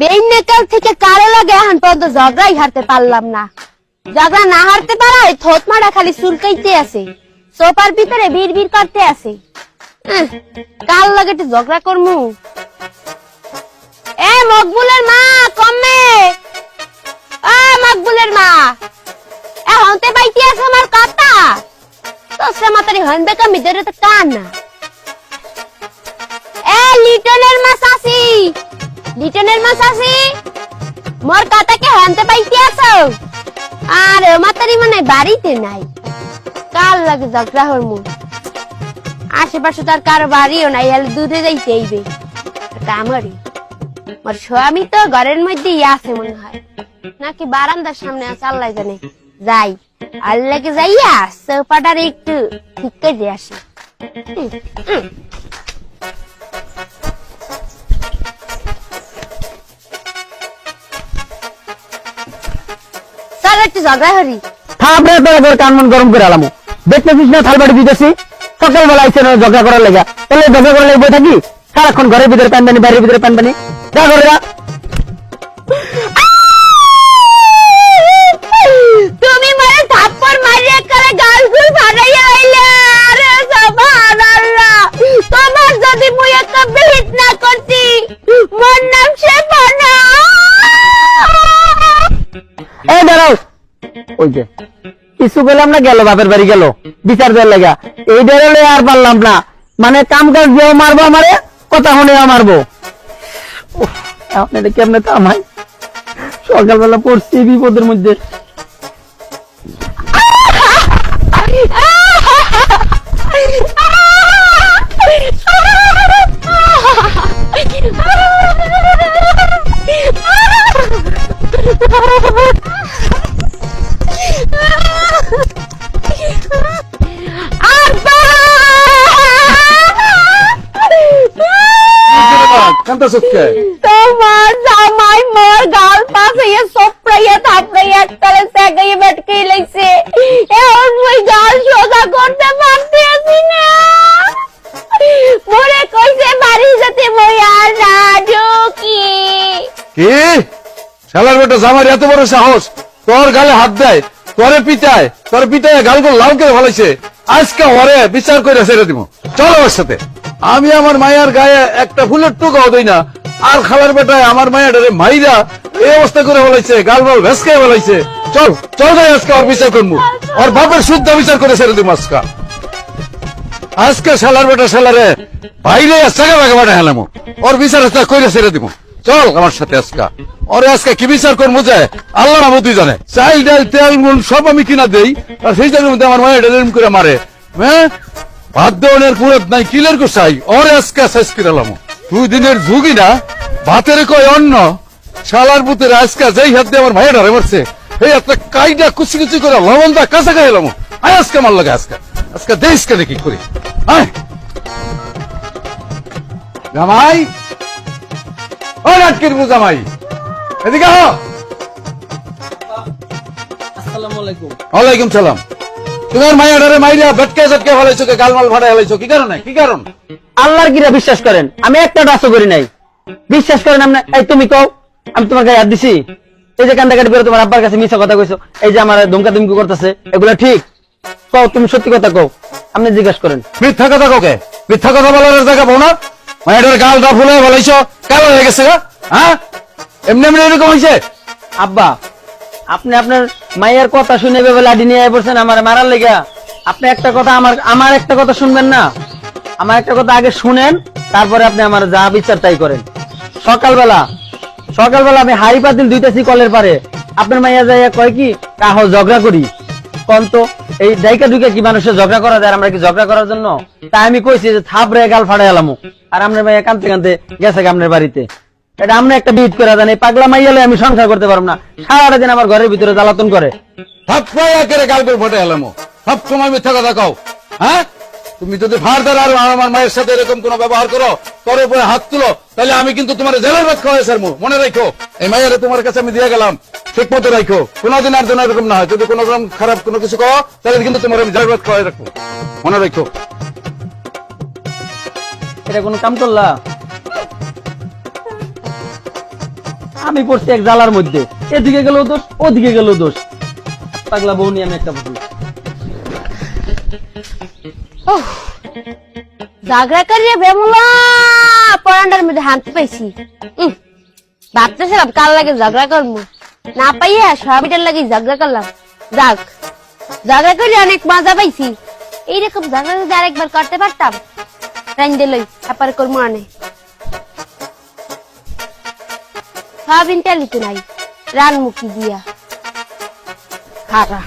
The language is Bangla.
বেইনেকাল থেকে কারও লাগে, এখন পর্যন্ত ঝগড়াই হারতে পারলাম না। ঝগড়া না হারতে পারায় থোত মারা খালি চুলকাইতে আছে, সোফার ভিতরে ভিড় ভিড় করতে আছে। কার লাগে একটু ঝগড়া করমু? এ, মকবুলের মা, কমে! আ মকবুলের মা! এ, হন্তে পাইতে আছে আমার কথা তো সে মাতারি হনবে কামি ধরে তো কান না। এ, লিটনের মা, সাসি! লিটনের মা সাসি মোর কাতাকে হানতে পাইতে আছো। আর মাতারি মানে বাড়িতে নাই। কাল লাগে ঝগড়া হরমু আশেপাশে তার কারও বাড়িও নাই হলে দূরে যাইতে হইবে কামড়ি মোর স্বামী তো ঘরের মধ্যেই আছে মনে হয়। নাকি বারান্দার সামনে আছে, আল্লাহ জানে। যাই। আল্লাহকে যাইয়া সোফাটার একটু ঠিক করে আসি। একটু ঝগড়া হরি থাপড়ে তোরা করে কান মন গরম করে আলামো। দেখতেছিস না, থালবাড়ি দিতেছি? সকালবেলা আইসে না, ঝগড়া করার লেগা। তাহলে ঝগড়া করার লেগে থাকি? সারাক্ষণ ঘরের ভিতরে প্যান পানি বাইরের ভিতরে প্যান পানি। যা করে কিছু বললাম না, গেল, বাপের বাড়ি গেল। বিচার দেওয়ার লেগা। এই ডেরে আর পারলাম না। মানে কাম কাজ দিয়েও মারবো আমারে, কথা শুনেও মারবো। আপনি কেমনে কামাই সকালবেলা পড়ছি বিপদের মধ্যে। কান্তা চোখকে তোমার জামাই মোর গাল পাশে সপড়াইয়া থাপড়াইয়া একতালে সেগাইয়া বেটকে লাইছে। এখন মুই গাল সোজা করতে পারতে আছি না। মোরে কইছে বাড়ি যেতে মই আর না ঢুকি। কি? শালার বেটা জামার এত বড় সাহস। তোর গালে হাত দেয় তোরে পিটায় তোর পিটায় গালগুলো লাল করে ফেলাইছে। আজকে ওরে বিচার করে ছেড়ে দিব। চলো ওর সাথে। আমি আমার মায়ের গায়ে একটা ফুলের টুকাও দেই না। আর খালার বেটায় আমার মায়ের মাইরা এই অবস্থা করে ফেলাইছে গাল বল ভেসকে ফেলাইছে। চল চল যাই আজকে ওর বিচার করব ওর বাপের শুদ্ধ বিচার করে ছেড়ে দিব আজকা। আজকে শালার বেটা শালারে বাইরে সাগা বাগা বাটা হেলামো। ওর বিচার আজকে কইরে ছেড়ে দিব চল আমার সাথে আজকা। ওরে আজকে কি বিচার করব যে আল্লাহ না জানে। চাইল ডাল, তেল, নুন সব আমি কিনা দেই, আর সেই মধ্যে আমার মায়ের করে মারে। হ্যাঁ? ভাত দেওয়ানের পুরত নাই কিলের গোসাই? ওরে আজকে শেষ করে এলাম দুই দিনের ঝুঁকি না ভাতের কয় অন্ন শালার বুতের আজকে যেই হাত দিয়ে আমার ভাইয়ের ধরে মারছে এই একটা কাইডা কুচি কুচি করে লবণ দা কাঁচা খাই এলাম আয় আজকে আমার লাগে আজকে। আজকে দেশ কেন কি করি? আয়। জামাই। ও নাটকির জামাই। এদিকে আহ। ওয়ালাইকুম সালাম। তোমার মাইয়া ডরে মাইরা বেটকে জটকে ফেলাইছো কে গালমাল ফেলাইছো? কি কারণে? কি কারণ? আল্লাহর কিরা বিশ্বাস করেন আমি একটা ডাসও করি নাই। বিশ্বাস করেন আপনি? এই তুমি কও আমি তোমার গায়ে হাত দিছি। এই যে কান্দাকাটি করে তোমার আব্বার কাছে মিছা কথা কইছো এই যে আমার ধমকা ধমকি করতেছে এগুলো ঠিক। কও তুমি সত্যি কথা কও আপনি জিজ্ঞাসা করেন। মিথ্যা কথা কোকে মিথ্যা কথা বলার জায়গা পাও না? মাইয়া ডরে গালটা ফুলে ফেলাইছো হয়ে গেছে গা? হ্যাঁ? এমনি এমনি এরকম হয়েছে আব্বা আপনি আপনার মায়ের কথা শুনে ভেবে লাডি নিয়ে আয় পড়ছেন, আমার মারার লেগা আপনি একটা কথা আমার আমার একটা কথা শুনবেন না? আমার একটা কথা আগে শুনেন, তারপরে আপনি আমার যা বিচার তাই করেন। সকালবেলা সকালবেলা আমি হাড়ি পাতিল দুইটাছি কলের পারে। আপনার মাইয়া যাইয়া কয় কি কাহ ঝগড়া করি। কোন তো, এই ডাইকা দুইকা কি মানুষের ঝগড়া করা যায়, আমরা কি ঝগড়া করার জন্য? তাই আমি কইছি যে থাপড়ে গাল ফাড়াই এলামো। আর আপনার মাইয়া কানতে কানতে গেছে আপনার বাড়িতে। এটা আমরা একটা বিট করে দেন এই পাগলা মাইয়ালে আমি সংসার করতে পারব না। সারাটা দিন আমার ঘরের ভিতরে জ্বালাতন করে। এলাম মিথ্যা কথা কও। হ্যাঁ? তুমি যদি ফারদার আর আমার মায়ের সাথে এরকম কোনো ব্যবহার করো তোর উপরে হাত তুলো তাহলে আমি কিন্তু তোমার জেলের ভাত খাওয়াই স্যার মনে রাখো এই মায়ের তোমার কাছে আমি দিয়ে গেলাম। ঠিক মতো রাখো কোনোদিন আর যেন এরকম না হয়। যদি কোনো রকম খারাপ কোনো কিছু কও তাহলে কিন্তু তোমার আমি জেলের ভাত খাওয়াই রাখব। মনে রাখো। এটা কোনো কাম করলা? আমি পড়ছি এক জালার মধ্যে। এদিকে গেলেও দোষ ওদিকে গেলেও দোষ। পাগলা বউ নিয়ে আমি একটা ওহ, ঝগড়া করিয়ে বেমুলা মধ্যে পাইছি। ভাবতেছিলাম কাল লাগে ঝগড়া করব? না পাইয়া সবিটার লাগে ঝগড়া করলাম। যাক ঝগড়া করে অনেক মজা পাইছি। এইরকম ঝগড়া যদি আরেকবার করতে পারতাম রাইন দিলই তারপরে করব আনে। সব ইন্টালিতে নাই রান মুখি দিয়া। খারা।